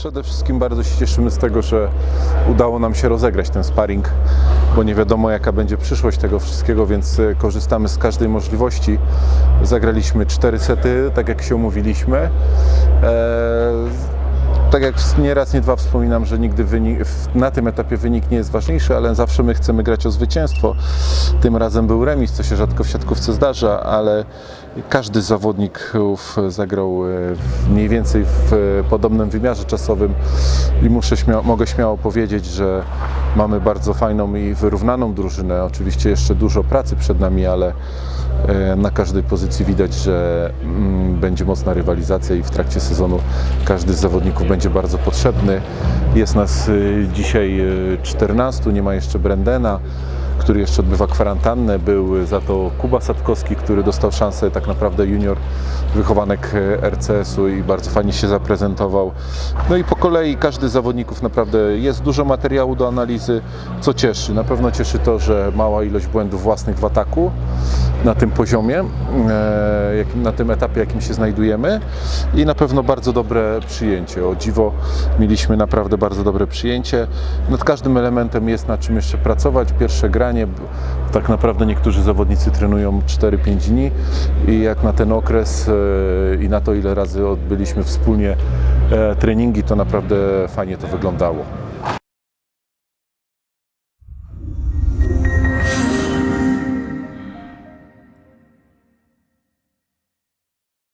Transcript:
Przede wszystkim bardzo się cieszymy z tego, że udało nam się rozegrać ten sparring, bo nie wiadomo jaka będzie przyszłość tego wszystkiego, więc e, korzystamy z każdej możliwości. Zagraliśmy cztery sety, tak jak się umówiliśmy. E, tak jak nie raz, nie dwa wspominam, że nigdy wynik, na tym etapie wynik nie jest ważniejszy, ale zawsze my chcemy grać o zwycięstwo. Tym razem był remis, co się rzadko w siatkówce zdarza, ale każdy z zawodników zagrał e, mniej więcej w e, podobnym wymiarze czasowym i muszę śmia- mogę śmiało powiedzieć, że mamy bardzo fajną i wyrównaną drużynę. Oczywiście jeszcze dużo pracy przed nami, ale Na każdej pozycji widać, że mm, będzie mocna rywalizacja i w trakcie sezonu każdy z zawodników będzie bardzo potrzebny. Jest nas y, dzisiaj y, 14, nie ma jeszcze Brendena, który jeszcze odbywa kwarantannę. Był za to Kuba Sadkowski, który dostał szansę tak naprawdę junior wychowanek e, RCS-u i bardzo fajnie się zaprezentował. No i po kolei każdy z zawodników naprawdę jest dużo materiału do analizy, co cieszy. Na pewno cieszy to, że mała ilość błędów własnych w ataku na tym poziomie, e, na tym etapie, jakim się znajdujemy i na pewno bardzo dobre przyjęcie. O dziwo mieliśmy naprawdę bardzo dobre przyjęcie. Nad każdym elementem jest na czym jeszcze pracować. Pierwsze granie, tak naprawdę niektórzy zawodnicy trenują 4-5 dni i jak na ten okres e, i na to ile razy odbyliśmy wspólnie e, treningi, to naprawdę fajnie to wyglądało.